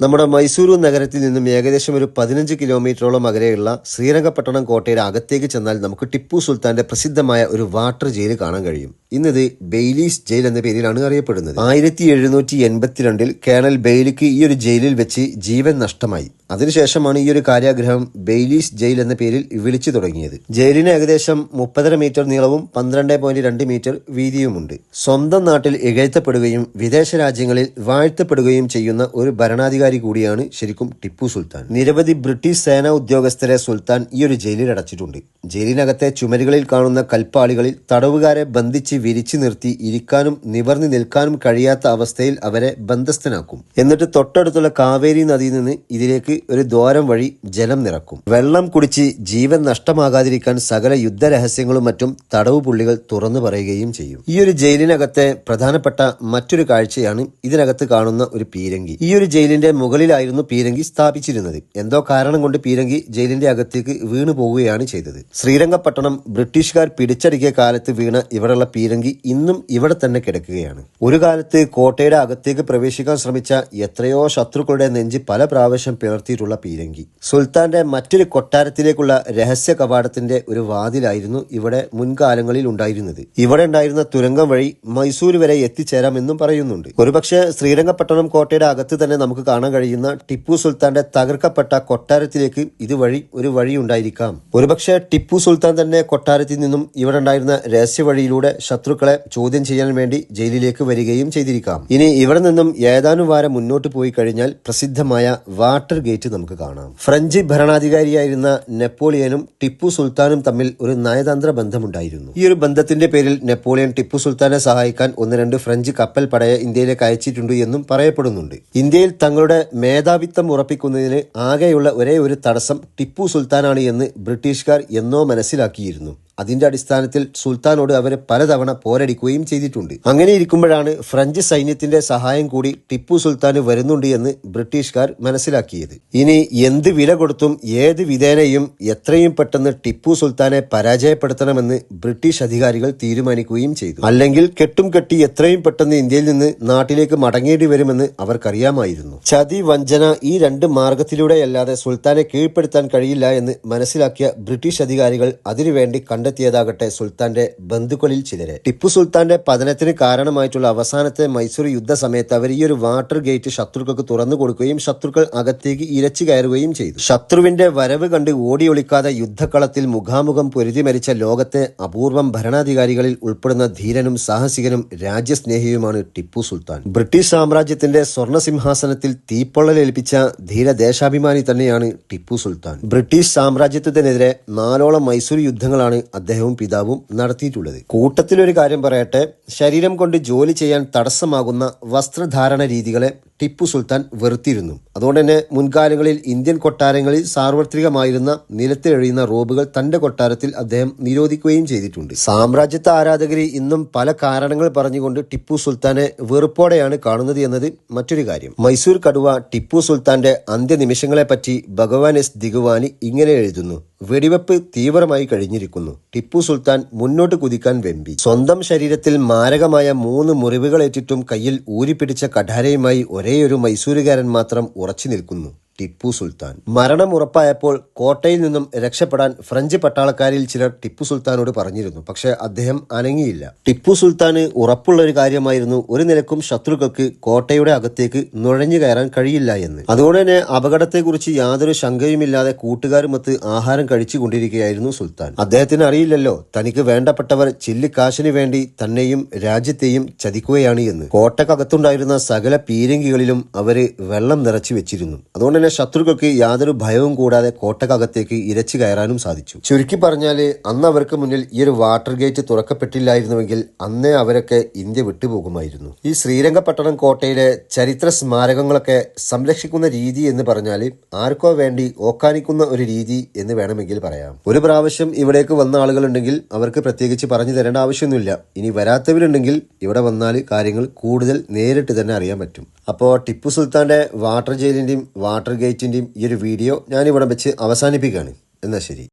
നമ്മുടെ മൈസൂരു നഗരത്തിൽ നിന്നും ഏകദേശം ഒരു പതിനഞ്ച് കിലോമീറ്ററോളം അകലെയുള്ള ശ്രീരംഗപട്ടണം കോട്ടയുടെ അകത്തേക്ക് ചെന്നാൽ നമുക്ക് ടിപ്പു സുൽത്താന്റെ പ്രസിദ്ധമായ ഒരു വാട്ടർ ജയിൽ കാണാൻ കഴിയും. ഇന്നത് ബെയ്ലീസ് ജയിൽ എന്ന പേരിലാണ് അറിയപ്പെടുന്നത്. ആയിരത്തി എഴുന്നൂറ്റി എൺപത്തിരണ്ടിൽ കേണൽ ബെയ്ലിക്ക് ഈ ഒരു ജയിലിൽ വെച്ച് ജീവൻ നഷ്ടമായി. അതിനുശേഷമാണ് ഈ ഒരു കാര്യാഗ്രഹം ബെയ്ലീസ് ജയിൽ എന്ന പേരിൽ വിളിച്ചു തുടങ്ങിയത്. ജയിലിന് ഏകദേശം മുപ്പതര മീറ്റർ നീളവും പന്ത്രണ്ട് പോയിന്റ് രണ്ട് മീറ്റർ വീതിയുമുണ്ട്. സ്വന്തം നാട്ടിൽ ഇകഴ്ത്തപ്പെടുകയും വിദേശ രാജ്യങ്ങളിൽ വാഴ്ത്തപ്പെടുകയും ചെയ്യുന്ന ഒരു ഭരണാധികാരി കൂടിയാണ് ശരിക്കും ടിപ്പു സുൽത്താൻ. നിരവധി ബ്രിട്ടീഷ് സേനാ ഉദ്യോഗസ്ഥരെ സുൽത്താൻ ഈ ഒരു ജയിലിൽ അടച്ചിട്ടുണ്ട്. ജയിലിനകത്തെ ചുമരുകളിൽ കാണുന്ന കൽപ്പാളികളിൽ തടവുകാരെ ബന്ധിച്ച് വിരിച്ചു നിർത്തി ഇരിക്കാനും നിവർന്നു നിൽക്കാനും കഴിയാത്ത അവസ്ഥയിൽ അവരെ ബന്ധസ്ഥനാക്കും. എന്നിട്ട് തൊട്ടടുത്തുള്ള കാവേരി നദിയിൽ നിന്ന് ഇതിലേക്ക് ഒരു ദ്വാരം വഴി ജലം നിറക്കും. വെള്ളം കുടിച്ച് ജീവൻ നഷ്ടമാകാതിരിക്കാൻ സകല യുദ്ധരഹസ്യങ്ങളും മറ്റും തടവ് പുള്ളികൾ തുറന്നു പറയുകയും ചെയ്യും. ഈ ഒരു ജയിലിനകത്തെ പ്രധാനപ്പെട്ട മറ്റൊരു കാഴ്ചയാണ് ഇതിനകത്ത് കാണുന്ന ഒരു പീരങ്കി. ഈ ഒരു ജയിലിന്റെ മുകളിലായിരുന്നു പീരങ്കി സ്ഥാപിച്ചിരുന്നത്. എന്തോ കാരണം കൊണ്ട് പീരങ്കി ജയിലിന്റെ അകത്തേക്ക് വീണു പോവുകയാണ് ചെയ്തത്. ശ്രീരംഗപട്ടണം ബ്രിട്ടീഷുകാർ പിടിച്ചടക്കിയ കാലത്ത് വീണ ഇവിടെയുള്ള പീരങ്കി ഇന്നും ഇവിടെ തന്നെ കിടക്കുകയാണ്. ഒരു കാലത്ത് കോട്ടയുടെ അകത്തേക്ക് പ്രവേശിക്കാൻ ശ്രമിച്ച എത്രയോ ശത്രുക്കളുടെ നെഞ്ച് പല പ്രാവശ്യം പിളർത്തിയിട്ടുള്ള പീരങ്കി. സുൽത്താന്റെ മറ്റൊരു കൊട്ടാരത്തിലേക്കുള്ള രഹസ്യ കവാടത്തിന്റെ ഒരു വാതിലായിരുന്നു ഇവിടെ മുൻകാലങ്ങളിൽ ഉണ്ടായിരുന്നത്. ഇവിടെ ഉണ്ടായിരുന്ന തുരങ്കം വഴി മൈസൂർ വരെ എത്തിച്ചേരാമെന്നും പറയുന്നുണ്ട്. ഒരുപക്ഷെ ശ്രീരംഗപട്ടണം കോട്ടയുടെ അകത്ത് തന്നെ നമുക്ക് കാണാൻ കഴിയുന്ന ടിപ്പു സുൽത്താന്റെ തകർക്കപ്പെട്ട കൊട്ടാരത്തിലേക്ക് ഇതുവഴി ഒരു വഴി ഉണ്ടായിരിക്കാം. ഒരുപക്ഷെ ടിപ്പു സുൽത്താൻ തന്നെ കൊട്ടാരത്തിൽ നിന്നും ഇവിടെ ഉണ്ടായിരുന്ന രഹസ്യ വഴിയിലൂടെ ശത്രുക്കളെ ചോദ്യം ചെയ്യാൻ വേണ്ടി ജയിലിലേക്ക് വരികയും ചെയ്തിരിക്കാം. ഇനി ഇവിടെ നിന്നും ഏതാനും വാരം മുന്നോട്ട് പോയി കഴിഞ്ഞാൽ പ്രസിദ്ധമായ വാട്ടർ ഗേറ്റ് നമുക്ക് കാണാം. ഫ്രഞ്ച് ഭരണാധികാരിയായിരുന്ന നെപ്പോളിയനും ടിപ്പു സുൽത്താനും തമ്മിൽ ഒരു നയതന്ത്ര ബന്ധമുണ്ടായിരുന്നു. ഈ ഒരു ബന്ധത്തിന്റെ പേരിൽ നെപ്പോളിയൻ ടിപ്പു സുൽത്താനെ സഹായിക്കാൻ ഒന്ന് രണ്ട് ഫ്രഞ്ച് കപ്പൽ പടയെ ഇന്ത്യയിലേക്ക് അയച്ചിട്ടുണ്ട് എന്നും പറയപ്പെടുന്നുണ്ട്. ഇന്ത്യയിൽ തങ്ങളുടെ മേധാവിത്വം ഉറപ്പിക്കുന്നതിന് ആകെയുള്ള ഒരേ ഒരു തടസ്സം ടിപ്പു സുൽത്താനാണ് എന്ന് ബ്രിട്ടീഷുകാർ എന്നോ മനസ്സിലാക്കിയിരുന്നു. അതിന്റെ അടിസ്ഥാനത്തിൽ സുൽത്താനോട് അവരെ പലതവണ പോരടിക്കുകയും ചെയ്തിട്ടുണ്ട്. അങ്ങനെ ഇരിക്കുമ്പോഴാണ് ഫ്രഞ്ച് സൈന്യത്തിന്റെ സഹായം കൂടി ടിപ്പു സുൽത്താന് വരുന്നുണ്ട് എന്ന് ബ്രിട്ടീഷുകാർ മനസ്സിലാക്കിയത്. ഇനി എന്ത് വില കൊടുത്തും ഏത് വിധേനയും എത്രയും പെട്ടെന്ന് ടിപ്പു സുൽത്താനെ പരാജയപ്പെടുത്തണമെന്ന് ബ്രിട്ടീഷ് അധികാരികൾ തീരുമാനിക്കുകയും ചെയ്തു. അല്ലെങ്കിൽ കെട്ടും കെട്ടി എത്രയും പെട്ടെന്ന് ഇന്ത്യയിൽ നിന്ന് നാട്ടിലേക്ക് മടങ്ങേണ്ടി വരുമെന്ന് അവർക്കറിയാമായിരുന്നു. ചതി വഞ്ചന ഈ രണ്ട് മാർഗത്തിലൂടെയല്ലാതെ സുൽത്താനെ കീഴ്പ്പെടുത്താൻ കഴിയില്ല എന്ന് മനസ്സിലാക്കിയ ബ്രിട്ടീഷ് അധികാരികൾ അതിനുവേണ്ടി കണ്ടെത്തിയതാകട്ടെ സുൽത്താന്റെ ബന്ധുക്കളിൽ ചിലരെ. ടിപ്പു സുൽത്താന്റെ പതനത്തിന് കാരണമായിട്ടുള്ള അവസാനത്തെ മൈസൂർ യുദ്ധ സമയത്ത് അവർ ഈ ഒരു വാട്ടർ ഗേറ്റ് ശത്രുക്കൾക്ക് തുറന്നു കൊടുക്കുകയും ശത്രുക്കൾ അകത്തേക്ക് ഇരച്ചു കയറുകയും ചെയ്തു. ശത്രുവിന്റെ വരവ് കണ്ട് ഓടിയൊളിക്കാതെ യുദ്ധക്കളത്തിൽ മുഖാമുഖം പൊരുതി മരിച്ച ലോകത്തെ അപൂർവം ഭരണാധികാരികളിൽ ഉൾപ്പെടുന്ന ധീരനും സാഹസികനും രാജ്യസ്നേഹിയുമാണ് ടിപ്പു സുൽത്താൻ. ബ്രിട്ടീഷ് സാമ്രാജ്യത്തിന്റെ സ്വർണസിംഹാസനത്തിൽ തീപ്പൊള്ളലേൽപ്പിച്ച ധീര ദേശാഭിമാനി തന്നെയാണ് ടിപ്പു സുൽത്താൻ. ബ്രിട്ടീഷ് സാമ്രാജ്യത്തിനെതിരെ നാലോളം മൈസൂർ യുദ്ധങ്ങളാണ് അദ്ദേഹവും പിതാവും നടത്തിയിട്ടുള്ളത്. കൂട്ടത്തിലൊരു കാര്യം പറയട്ടെ. ശരീരം കൊണ്ട് ജോലി ചെയ്യാൻ തടസ്സമാകുന്ന വസ്ത്രധാരണ രീതികളെ ടിപ്പു സുൽത്താൻ വെറുത്തിരുന്നു. അതുകൊണ്ട് തന്നെ മുൻകാലങ്ങളിൽ ഇന്ത്യൻ കൊട്ടാരങ്ങളിൽ സാർവത്രികമായിരുന്ന നിലത്തിലഴിയുന്ന റോബുകൾ തന്റെ കൊട്ടാരത്തിൽ അദ്ദേഹം നിരോധിക്കുകയും ചെയ്തിട്ടുണ്ട്. സാമ്രാജ്യത്തെ ആരാധകരെ ഇന്നും പല കാരണങ്ങൾ പറഞ്ഞുകൊണ്ട് ടിപ്പു സുൽത്താനെ വെറുപ്പോടെയാണ് കാണുന്നത് എന്നത് മറ്റൊരു കാര്യം. മൈസൂർ കടുവ ടിപ്പു സുൽത്താന്റെ അന്ത്യനിമിഷങ്ങളെപ്പറ്റി ഭഗവാൻ എസ് ദിഗുവാനി ഇങ്ങനെ എഴുതുന്നു. വെടിവെപ്പ് തീവ്രമായി കഴിഞ്ഞിരിക്കുന്നു. ടിപ്പു സുൽത്താൻ മുന്നോട്ട് കുതിക്കാൻ വെമ്പി. സ്വന്തം ശരീരത്തിൽ മാരകമായ മൂന്ന് മുറിവുകളേറ്റിട്ടും കയ്യിൽ ഊരിപ്പിടിച്ച കഠാരയുമായി ഒരേയൊരു മൈസൂരുകാരൻ മാത്രം ഉറച്ചു നിൽക്കുന്നു. ടിപ്പു സുൽത്താൻ. മരണം ഉറപ്പായപ്പോൾ കോട്ടയിൽ നിന്നും രക്ഷപ്പെടാൻ ഫ്രഞ്ച് പട്ടാളക്കാരിൽ ചിലർ ടിപ്പു സുൽത്താനോട് പറഞ്ഞിരുന്നു. പക്ഷെ അദ്ദേഹം അനങ്ങിയില്ല. ടിപ്പു സുൽത്താന് ഉറപ്പുള്ള ഒരു കാര്യമായിരുന്നു ഒരു നിലക്കും ശത്രുക്കൾക്ക് കോട്ടയുടെ അകത്തേക്ക് നുഴഞ്ഞു കയറാൻ കഴിയില്ല എന്ന്. അതുകൊണ്ട് തന്നെ അപകടത്തെക്കുറിച്ച് യാതൊരു ശങ്കയുമില്ലാതെ കൂട്ടുകാരുമൊത്ത് ആഹാരം കഴിച്ചുകൊണ്ടിരിക്കുകയായിരുന്നു സുൽത്താൻ. അദ്ദേഹത്തിന് അറിയില്ലല്ലോ തനിക്ക് വേണ്ടപ്പെട്ടവർ ചില്ലിക്കാശിനു വേണ്ടി തന്നെയും രാജ്യത്തെയും ചതിക്കുകയാണ് എന്ന്. കോട്ടക്കകത്തുണ്ടായിരുന്ന സകല പീരങ്കികളിലും അവർ വെള്ളം നിറച്ചു വെച്ചിരുന്നു. അതുകൊണ്ട് തന്നെ ശത്രുക്കൾക്ക് യാതൊരു ഭയവും കൂടാതെ കോട്ടക്കകത്തേക്ക് ഇരച്ചു കയറാനും സാധിച്ചു. ചുരുക്കി പറഞ്ഞാൽ അന്ന് അവർക്ക് മുന്നിൽ ഈ ഒരു വാട്ടർ ഗേറ്റ് തുറക്കപ്പെട്ടില്ലായിരുന്നുവെങ്കിൽ അന്നേ അവരൊക്കെ ഇന്ത്യ വിട്ടുപോകുമായിരുന്നു. ഈ ശ്രീരംഗപട്ടണം കോട്ടയിലെ ചരിത്ര സ്മാരകങ്ങളൊക്കെ സംരക്ഷിക്കുന്ന രീതി എന്ന് പറഞ്ഞാൽ ആർക്കോ വേണ്ടി ഓക്കാനിക്കുന്ന ഒരു രീതി എന്ന് വേണമെങ്കിൽ പറയാം. ഒരു പ്രാവശ്യം ഇവിടേക്ക് വന്ന ആളുകളുണ്ടെങ്കിൽ അവർക്ക് പ്രത്യേകിച്ച് പറഞ്ഞു തരേണ്ട ആവശ്യമൊന്നുമില്ല. ഇനി വരാത്തവരുണ്ടെങ്കിൽ ഇവിടെ വന്നാൽ കാര്യങ്ങൾ കൂടുതൽ നേരിട്ട് തന്നെ അറിയാൻ പറ്റും. അപ്പോ ടിപ്പു സുൽത്താന്റെ വാട്ടർ ജയിലിന്റെയും വാട്ടർ ഗേറ്റിന്റെയും ഈ ഒരു വീഡിയോ ഞാനിവിടെ വെച്ച് അവസാനിപ്പിക്കുകയാണ്. എന്നാൽ ശരി.